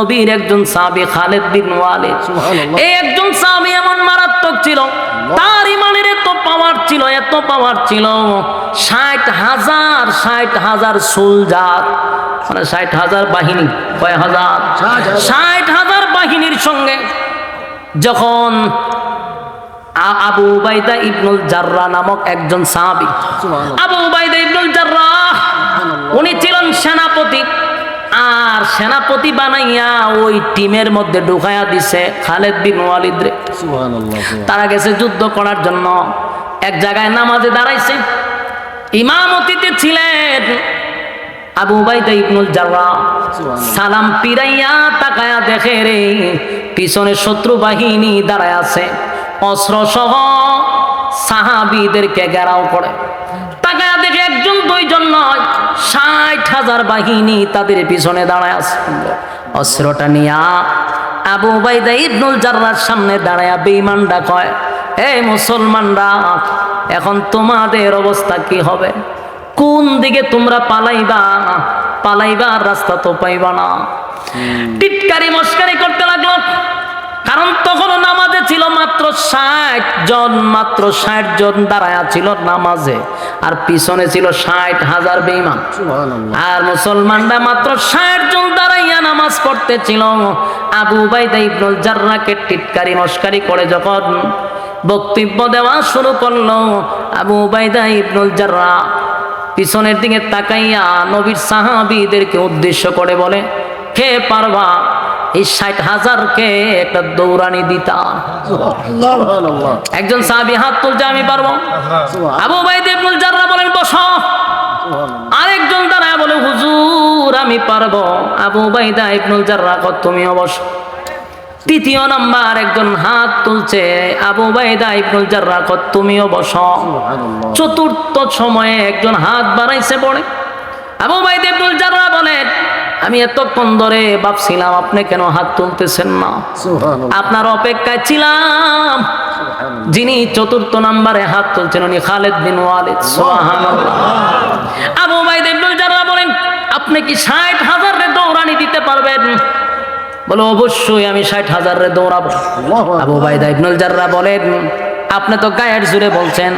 নবীর একজন সাহাবী খালেদ বিন ওয়ালিদ এই একজন সাহাবী এমন মারাত্মক ছিল তার ইমানের এত পাওয়ার ছিল এত পাওয়ার ছিল ষাট হাজার ষাট হাজার সোলজার মানে ষাট হাজার বাহিনী কয় হাজার ষাট হাজার। বাহিনীর সঙ্গে যখন আবু উবাইদা ইবনুল জাররা নামক একজন সাহাবী সুবহানাল্লাহ। আবু উবাইদা ইবনুল জাররাহ উনি ছিলেন সেনাপতি সেনাপতি বানাইয়া ওই টিমের মধ্যে ঢুকাইয়া দিছে খালেদ বিন ওয়ালিদ রে। তারা গেছে যুদ্ধ করার জন্য। এক জায়গায় নামাজে দাঁড়াইছে। ইমামতিতে ছিলেন আবু উবাইদা ইবনুল জাররাহ সালাম পিরাইয়া তাকায়া দেখে রে পিছনে শত্রু বাহিনী দাঁড়ায় আছে। অস্ত্র সহ সাহাবিদেরকে গেরাও করে। তাকায়া দেখে একজন দুইজন ষাট হাজার বাহিনী তাদের পিছনে দাঁড়ায় আছে। অস্ত্রটা নিয়া আবু বাইদা ইবনুল জাররার সামনে দাঁড়ায়া বেঈমানরা কয় এই মুসলমানরা এখন তোমাদের অবস্থা কি হবে? কোন দিকে তোমরা পালাইবা? পালাইবা আর রাস্তা তো পাইবা না। টিটকারি মস্কারি করতে লাগল। কারণ তখনও নামাজে ছিল মাত্র ষাট জন মাত্র ষাট জন দাঁড়ায়া ছিল নামাজে। আর পিছনে ছিল ষাট হাজার বেইমান আর মুসলমানরা মাত্র ষাট জন দাঁড়াইয়া নামাজ পড়তেছিল। আবু বাইদা ইবনুল জাররাকে টিটকারি মস্কারি করে যখন বক্তব্য দেওয়া শুরু করল আবু বাইদা ইবনুল জাররা পিছনের দিকে তাকাইয়া নবীর সাহাবীদেরকে উদ্দেশ্য করে বলে কে পারবা এই ষাট একটা দৌড়ানি দিতা সুবহানাল্লাহ একজন সাহাবী হাত তুলছে, আমি পারব? আবু জাররা বলেন, বসো। আরেকজন দাঁড়ায় বলে, হুজুর, আমি পারব। আবু বাইদা ইবনুল জাররা কত তুমি অবশ্য তৃতীয় নাম্বার, একজন হাত তুলছে। আবু বাইদা ইবনুল জাররা কত তুমিও বস চতুর্থ সময়ে একজন হাত বাড়াইছে পড়ে। আবু বাইদা ইবনুল জাররা বলেন আমি এতক্ষণ ধরে ভাবছিলাম আপনি কেন হাত তুলতেছেন না? আপনার অপেক্ষায় ছিলাম। যিনি চতুর্থ নাম্বারে হাত তুলছেন উনি খালেদ বিন ওয়ালিদ আবু বাইদ জাররা বলেন আপনি কি ষাট হাজার রে দৌড়ানি দিতে পারবেন? বলে অবশ্যই আমি ষাট হাজার রে দৌড়াবো। আবু বাইদা ইবনুল জাররা বলেন আপনি তো গায়ের জুড়ে বলছেন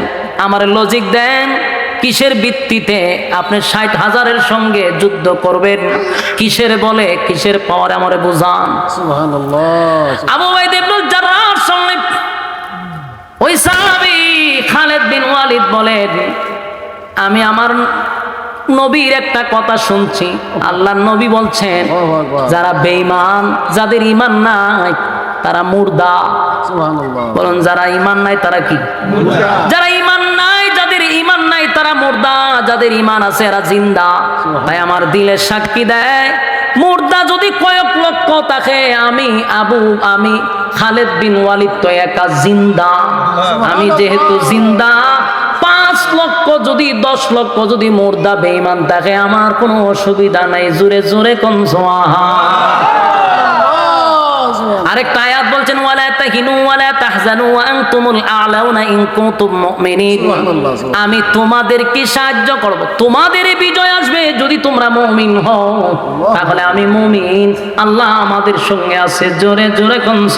আমার লজিক দেন। কিসের ভিত্তিতে আপনি ষাট হাজারের সঙ্গে যুদ্ধ করবেন? কিসের বলে? কিসের পাওয়ার আমারে বুঝান। আবু বাইদ সামনে ওই সাহাবী খালেদ বিন ওয়ালিদ বলেন আমি আমার নবীর একটা কথা শুনছি। আল্লাহর নবী বলছেন আল্লাহু যারা বেঈমান যাদের ঈমান নাই তারা মুর্দা। বলুন যারা ঈমান নাই তারা কি? যারা ঈমান যাদের ঈমান আছে এরা জিন্দা। তাই আমার দিলে সাক্ষী দেয় মুর্দা যদি কয়েক লক্ষ থাকে আমি আবু আমি খালেদ বিন ওয়ালিদ তো একা জিন্দা। আমি যেহেতু জিন্দা পাঁচ লক্ষ যদি দশ লক্ষ যদি মুর্দা বেঈমান থাকে আমার কোনো অসুবিধা নাই। জোরে জোরে কোন সোয়াহা আরেকটা আয়াত বলছেন আমি তোমাদেরকে সাহায্য করব। তোমাদের বিজয় আসবে যদি তোমরা মুমিন হও। তাহলে আমি মুমিন। আল্লাহ আমাদের সঙ্গে আছে জোরে জোরে কোন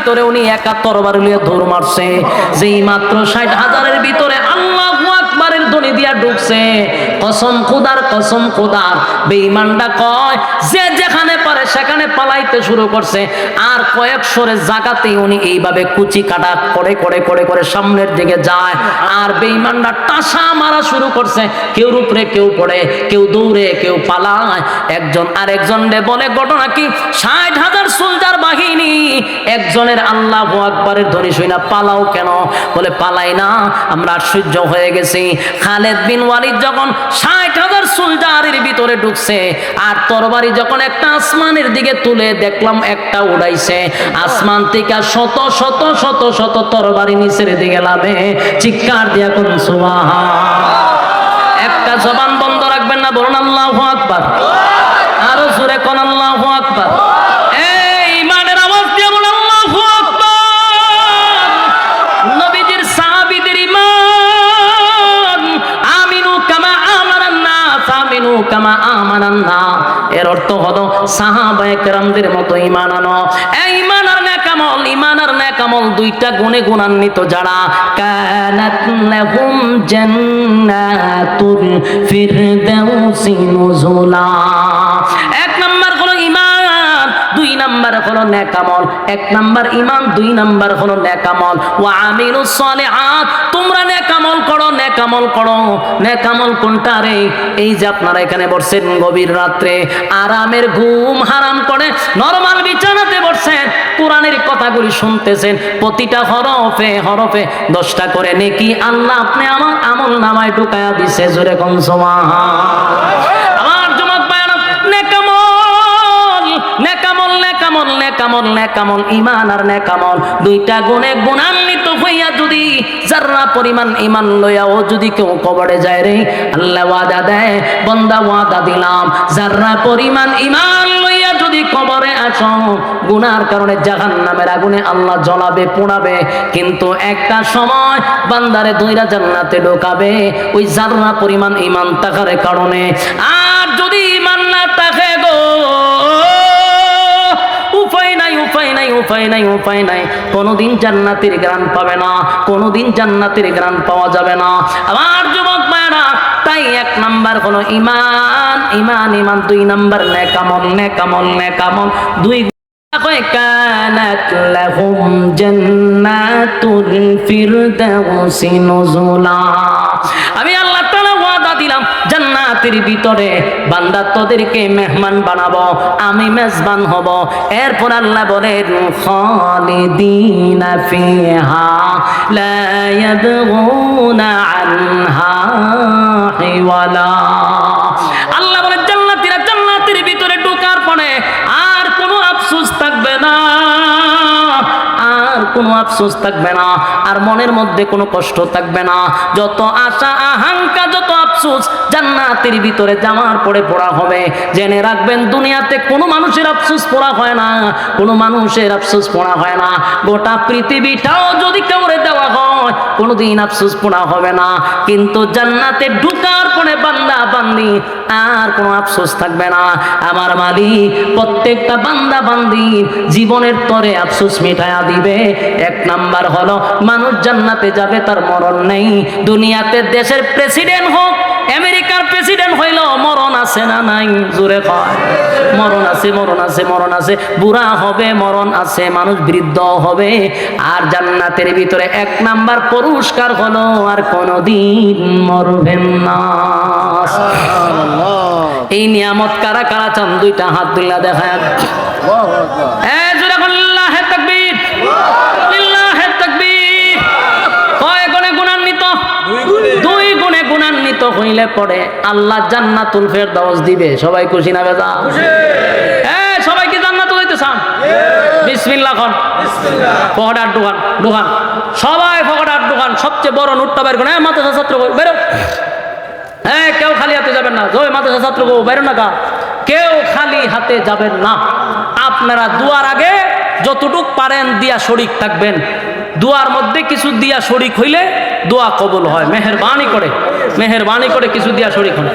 ভিতরে উনি একা তরবার লিয়ে দৌড় মারছে। যেই মাত্র ষাট হাজারের ভিতরে ধ্বনি দিয়া ঢুকছে। কসম খুদার কসম খুদার। বেঈমানটা কয়, যে যেখানে পারে সেখানে পালাইতে শুরু করছে। আর কয়েক সরে জাগাতেই উনি এইভাবে কুচি কাটা করে করে করে করে সামনের দিকে যায়। আর বেঈমানরা টাসা মারা শুরু করছে। কেউ উপরে কেউ পড়ে, কেউ দৌড়ে, কেউ পালায়। একজন আরেকজন বলে, ঘটনা কি? ষাট হাজার সোলজার বাহিনী, একজনের আল্লাহ আকবরের ধ্বনি শুই না পালাও কেন? বলে, পালাই না, আমরা আশ্চর্য হয়ে গেছি। খালেদ বিন ওয়ালিদ যখন ষাট হাজার সোলজারের ভিতরে ঢুকছে, আর তরবারি যখন একটা আসমানের দিকে তুলে দেখলাম, একটা উড়াইছে। আসমান থেকে শত শত শত শত তরবারি নিচের দিকে লাভে চিৎকার দিয়া কোন সুবাহ একটা জবান বন্ধ রাখবেন না, বলুন, আল্লাহ আকবার। কামা আমানান না এর অর্থ হলো সাহাবায়ে কেরামদের মতো ঈমান এই ঈমান আর নেকামল ঈমান আর দুইটা গুণে গুণান্বিত যারা? কানাত লাহুম জান্নাতুল ফিরদাউসি নুজুলা। এক হলো নেকামল এক নাম্বার ঈমান দুই নাম্বার হলো নেকামল ওয়া আমিলুস সালিহাত, তোমরা নেকামল করো নেকামল করো। নেকামল কোনটা রে? এই যে আপনারা এখানে বসছেন গভীর রাত্রে, আরামের ঘুম হারাম করে, নরমাল বিছানাতে বসছেন, কোরআনের কথাগুলি শুনতেছেন, প্রতিটা হরফে হরফে দশটা করে, নেকি আল্লাহ, আপনি আমার আমল নামায় ঢুকায়া দিছে, জোরে কম আমার নেকামল নেকামল ইমান আর নেকামল দুইটা গুণে গুণান্বিত হইয়া যদি যারা পরিমাণ ইমান লইয়াও যদি কেউ কবরে যায় রে, আল্লাহ ওয়াদা দেয়, বন্দা ওয়াদা দিলাম। যারা পরিমাণ ইমান লইয়া যদি কবরে গুনার কারণে জাহান নামের আগুনে আল্লাহ জ্বলাবে, পোড়াবে। কিন্তু একটা সময় বান্দারে দইরা জান্নাতে ঢোকাবে, ওই যারা পরিমাণ ইমান থাকার কারণে। আর যদি ইমান না থাকে গো উপায় নাই উপায় নাই। কোনোদিন জান্নাতের গ্রান পাবে না, কোনোদিন জান্নাতের গ্রান পাওয়া যাবে না। আমার যুবক মায়েরা, তাই এক নাম্বার কোন ইমান ইমান ইমান দুই নাম্বার নেকামল নেকামল নেকামল। দুই কানাত লাহুম জান্নাতুল আমি আল্লাহ জান্নাতের ভিতরে বান্দা তোদেরকে মেহমান বানাবো, আমি মেজবান হব। এরপর আল্লাহ বলেন খালিদিনা ফিহা, লা ইয়াবগুনা আনহা হিওয়ালা। আল্লাহ বলেন জান্নাতীরা জান্নাতের ভিতরে ঢোকার পরে আর কোনো আফসোস থাকবে না, আর কোনো আফসোস থাকবে না, আর মনের মধ্যে কোনো কষ্ট থাকবে না। যত আশা আহাঙ্কা আফসোস, জান্নাতের ভিতরে জামার পরে পড়া হবে। জেনে রাখবেন, দুনিয়াতে কোনো মানুষের আফসোস পড়া হয় না, কোনো মানুষের আফসোস পড়া হয় না। গোটা পৃথিবীটাও যদি কেমন দেওয়া হয় কোনোদিন আফসোস পোনা হবে না। কিন্তু জান্নাতে ঢুকার পরে বান্দা বান্দি, আর কোনো আফসোস থাকবে না। আমার মালিক, প্রত্যেকটা বান্দা বান্দি, জীবনের তরে আফসোস মিটায়া দিবে। এক নাম্বার হলো, মানুষ জান্নাতে যাবে, তার মরণ নেই। দুনিয়াতে দেশের প্রেসিডেন্ট হোক আমেরিকার প্রেসিডেন্ট হইল মরণ আছে না নাই? জোরে কয়। মরণ আছে মরণ আছে মরণ আছে। বুড়া হবে মরণ আছে মানুষ বৃদ্ধ হবে। আর জান্নাতের ভিতরে এক নাম্বার পুরস্কার হলো আর কোনোদিন মরবেন না। এই নিয়ামত কারা কারা চান? দুইটা হাত দুল্লা দেখায় আল্লাহু আকবার এ জোরে বল লিল্লাহে তাকবীর লিল্লাহে তাকবীর কয় গুণে গুণান্বিত দুই গুণে গুণান্বিত হইলে পড়ে আল্লাহ জান্নাতুল ফেরদাউস দিবে। সবাই খুশি না বেজা? এ সবাই কি জান্নাতুল হইতে চান? বিসমিল্লাহ খান ফকটার দোকান দোকান। সবাই ফকটার দোকান সবচেয়ে বড় নোটটা বের করে। মাদ্রাসা ছাত্র বেরো। হ্যাঁ কেউ খালি হাতে যাবেন না। জয় মাদ্রাসা ছাত্র গো বেরো না কা কেউ খালি হাতে যাবেন না। আপনারা দুয়ার আগে যতটুক পারেন দিয়া শরিক থাকবেন। দুয়ার মধ্যে কিছু দিয়া শরিক হইলে দোয়া কবুল হয় মেহরবানি করে। মেহরবানি করে কিছু দিয়া শরিক হয়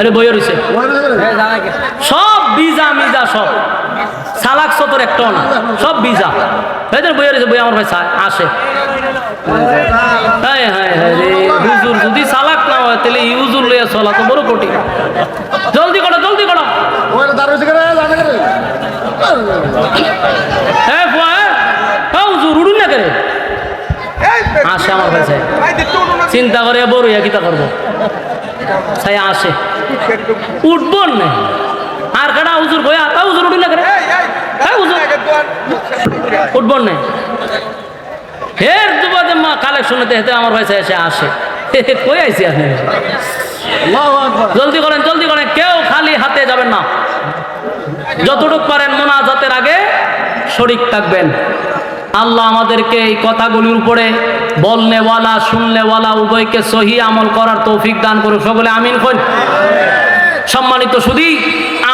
আরে বই রইছে। সব বিজা মিজা সব। সালাক সতর একটাও না। সব বিজা এদের বই রয়েছে বই আমার ভাই আসে। হ্যাঁ হ্যাঁ হ্যাঁ রে হুজুর যদি সালাক না হয়, তাহলে ইউজুর লইয়া চলা তো বড় কঠিন। জলদি করো জলদি করো। ওরে দাঁড়িয়ে থেকে জানে করে হ্যাঁ ফুয়া হ্যাঁ হুজুর উড়ুন না করে আসে আমার ভাই সাহেব চিন্তা করে বড় ইয়া কিতা করব? সাই আসে। উঠবো না। আর কাটা হুজুর কয়া তা হুজুর উঠুন না করে উঠবো না। ফের দুবাদে মা কালেকশন হেতে আমার ভাই এসে আসে। কই আইসি আপনি? আল্লাহু আকবার। জলদি করেন জলদি করেন। কেউ খালি হাতে যাবেন না। যতটুক পারেন মোনাজাতের আগে শরিক থাকবেন। আল্লাহ আমাদেরকে এই কথাগুলির উপরে বলনেওয়ালা শুনলেওয়ালা উভয়কে সহি আমল করার তৌফিক দান করুক। সকলে আমিন কন সম্মানিত শুধু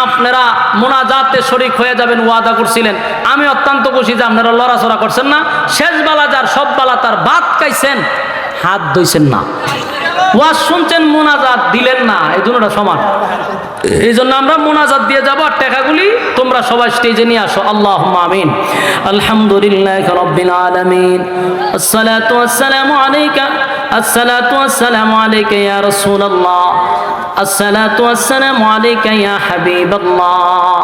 আপনারা মোনাজাতে শরিক হয়ে যাবেন, ওয়াদা করছিলেন। আমি অত্যন্ত খুশি যে আপনারা লড়াচড়া করছেন না। শেষ বেলা যার সব বেলা তার বাদ খাইছেন, হাত ধইছেন না। ওয়াজ শুনছেন, মোনাজাত দিলেন না, এই দুটা সমান। এই জন্য আমরা মোনাজাত দিয়ে যাব, আর টাকাগুলি তোমরা সবাই স্টেজে নিয়ে আসো। আল্লাহ আমিন। আলহামদুলিল্লাহ রব্বিল আলামিন। আসসালাতু ওয়াসসালামু আলাইকা আসসালাতু ওয়াসসালামু আলাইকা ইয়া রাসূলুল্লাহ الصلاة والسلام عليك يا حبيب الله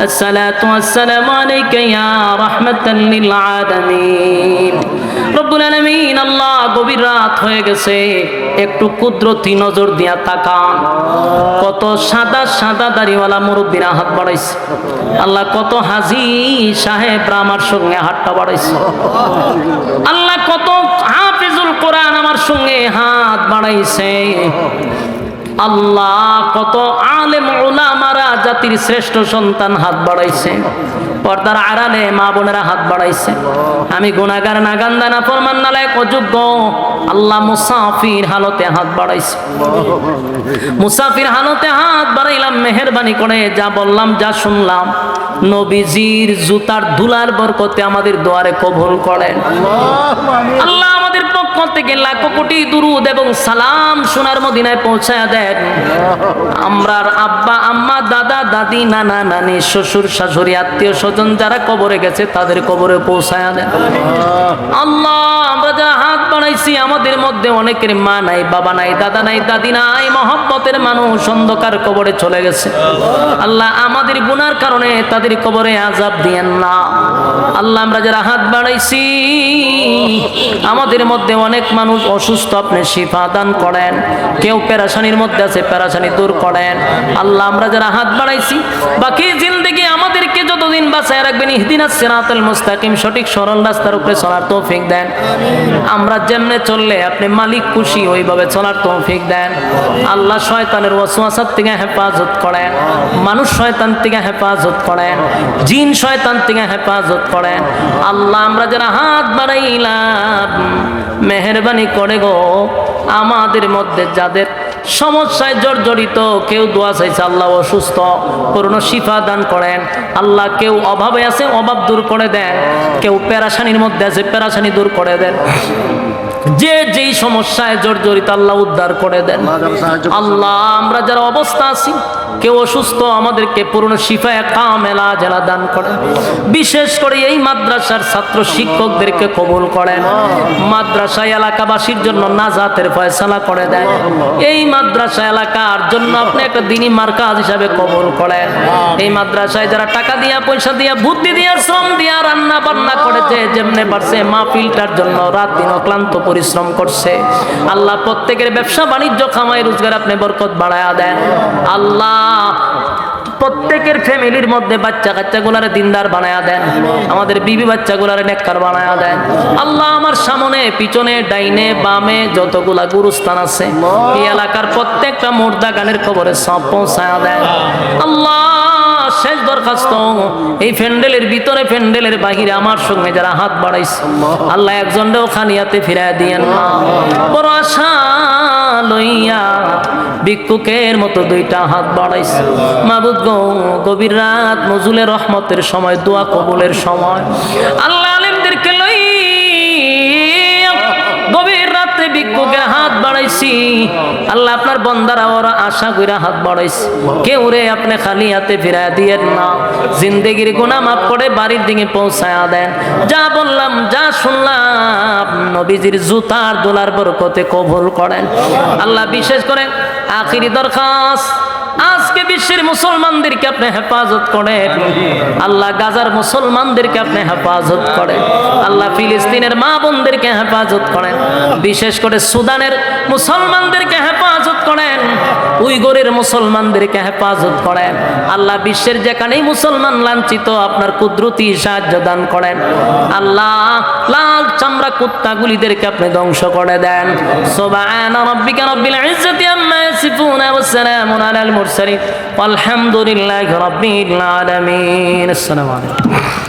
الصلاة والسلام عليك يا رحمة للعالمين রব্বুল আলামিন আল্লাহ গভীর রাত হয়ে গেছে একটু কুদরতি নজর দিয়া তাকান কত সাদা সাদা দাড়িওয়ালা মুরব্বীরা হাত বাড়াইছে আল্লাহ কত হাজি সাহেবরা আমার সঙ্গে হাতটা বাড়াইছে আল্লাহ কত হাফিজুল কোরআন আমার সঙ্গে হাত বাড়াইছে। আল্লাহ কত আলেম ওলামারা জাতির শ্রেষ্ঠ সন্তান হাত বাড়াইছে। পর্দার আড়ালে মা বোনেরা হাত বাড়াইছে। আমি গুণাগার নাগান্দা না ফরমান নালায় অযোগ্য। আল্লাহ মুসাফির হালতে হাত বাড়াইছে। মুসাফির হালতে হাত বাড়াইলাম মেহরবানি করে যা বললাম যা শুনলাম। নবীজির জুতার ধুলার বরকতে আমাদের দোয়ারে কবুল করেন। আল্লাহ আমাদের পক্ষ থেকে লাখো কোটি দুরুদ এবং সালাম সোনার মদিনায় পৌঁছায় দেন। আমরার আব্বা, আম্মা, দাদা, দাদি, নানা, নানি, শ্বশুর, শাশুড়ি, আত্মীয় স্বজন যারা কবরে গেছে, তাদের কবরে পৌঁছায় আল্লাহ হাত বাড়াইছি আমাদের মধ্যে অনেকের মা নাই, বাবা নাই, দাদা নাই, দাদি নাই, মহব্বতের মানুষ অন্ধকার কবরে চলে গেছে। আল্লাহ আমাদের গুনার কারণে তাদের কবরে আজাব দিয়েন না। আল্লাহ আমরা যারা হাত বাড়াইছি, আমাদের মধ্যে অনেক মানুষ অসুস্থ, আপনি শিফা দান করেন। কেউ পেরাশানির মধ্যে আছে, পেরাশানি দূর করেন। আল্লাহ আমরা যারা হাত বাড়াইছি, বাকি জিন্দগি আমাদেরকে যতদিন বাঁচায় রাখবেন ইহদিন সিরাতাল মুস্তাকিম, সঠিক সরল রাস্তার উপরে চলার তৌফিক দেন। আমরা যেমনে চললে আপনি মালিক খুশি, ওইভাবে চলার তৌফিক দেন। আল্লাহ শয়তানের ওয়াসওয়াসার থেকে হেফাজত করেন, মানুষ শয়তান থেকে হেফাজত করেন, জিন শয়তান থেকে হেফাজত করেন। আল্লাহ, আমরা যারা হাত বাড়াইলাম, মেহরবানি করে গো, আমাদের মধ্যে যাদের সমস্যায় জর্জরিত, কেউ দোয়া চাইছে আল্লাহ অসুস্থ করুণ শিফা দান করেন। আল্লাহ, কেউ অভাবে আছে, অভাব দূর করে দেন। কেউ পেরাশানির মধ্যে আছে, পেরাশানি দূর করে দেন। যে যেই সমস্যায় জর্জরিত আল্লাহ উদ্ধার করে দেন। আল্লাহ আমরা যারা অবস্থা আছি কেউ অসুস্থ, আমাদেরকে পূর্ণ শিফায় কামেলা জেলা দান করেন। বিশেষ করে এই মাদ্রাসার ছাত্র শিক্ষকদেরকে কবুল করেন। মাদ্রাসা এলাকাবাসীর জন্য নাজাতের ফয়সালা করে দেন। এই মাদ্রাসা এলাকার জন্য আপনি একটা দিনী মার্কাজ হিসাবে কবুল করেন। এই মাদ্রাসায় যারা টাকা দিয়া, পয়সা দিয়া, বুদ্ধি দিয়া, শ্রম দিয়া রান্না বান্না করেছে, যেমনে পারছে মাহফিলটার জন্য রাত দিন অক্লান্ত পরিশ্রম করছে। আল্লাহ প্রত্যেকের ব্যবসা বাণিজ্য, খামাই, রোজগার আপনি বরকত বাড়ায়া দেন। আল্লাহ প্রত্যেকের ফ্যামিলির মধ্যে বাচ্চা কাচ্চা গুলারে দিনদার বানায়া দেন। আমাদের বিবি বাচ্চা গুলারে নেককার বানায়া দেন। আল্লাহ আমার সামনে, পিছনে, ডাইনে, বামে যতগুলা গুরুস্থান আছে, এই এলাকার প্রত্যেকটা মুর্দা গানের খবরে সব পৌঁছায়া দেন। আল্লাহ, শেষ দরখাস্ত। এই ফ্যান্ডেলের ভিতরে, ফ্যান্ডেলের বাহিরে আমার সঙ্গে যারা হাত বাড়াইছে, আল্লাহ একজনটাও খানিয়াতে ফিরাই দিয়েন না বড় আশা। লইয়া ভিক্ষুকের মতো দুইটা হাত বাড়াইছে। মাবুদ গো, গভীর রাত নজুলের রহমতের সময়, দোয়া কবুলের সময়। আল্লাহ ভিক্ষুকের হাত বাড়াইছি। আল্লাহ আপনার বন্দারা ওরা আশা করে হাত বাড়াইছে। কেউ রে আপনি খালি হাতে ফিরায় দিয়েন না। জিন্দেগির গুণা মাফ করে বাড়ির দিকে পৌঁছায়া দেন। যা বললাম, যা শুনলাম, নবীজির জুতার দোলার বরকতে কবুল করেন। আল্লাহ বিশেষ করে আখিরি দরখাস্ত আজকে বিশ্বের মুসলমানদেরকে আপনি হেফাজত করেন। আল্লাহ গাজার মুসলমানদেরকে আপনি হেফাজত করেন। আল্লাহ ফিলিস্তিনের মা বোনদেরকে হেফাজত করেন। বিশেষ করে সুদানের মুসলমানদেরকে হেফাজত করেন উইগরের মুসলমানদেরকে হেফাজত করেন। আল্লাহ বিশ্বের যেখানেই মুসলমান লাঞ্ছিত, আপনার কুদরতি সাহায্য দান করেন। আল্লাহ লাল চামড়া কুত্তাগুলিদেরকে আপনি ধ্বংস করে দেন। সুবহান রাব্বিকা রাব্বিল আম্মা আলাল মুরসালিন। আলহামদুলিল্লাহি আলামিন। আসসালামু আলাইকুম।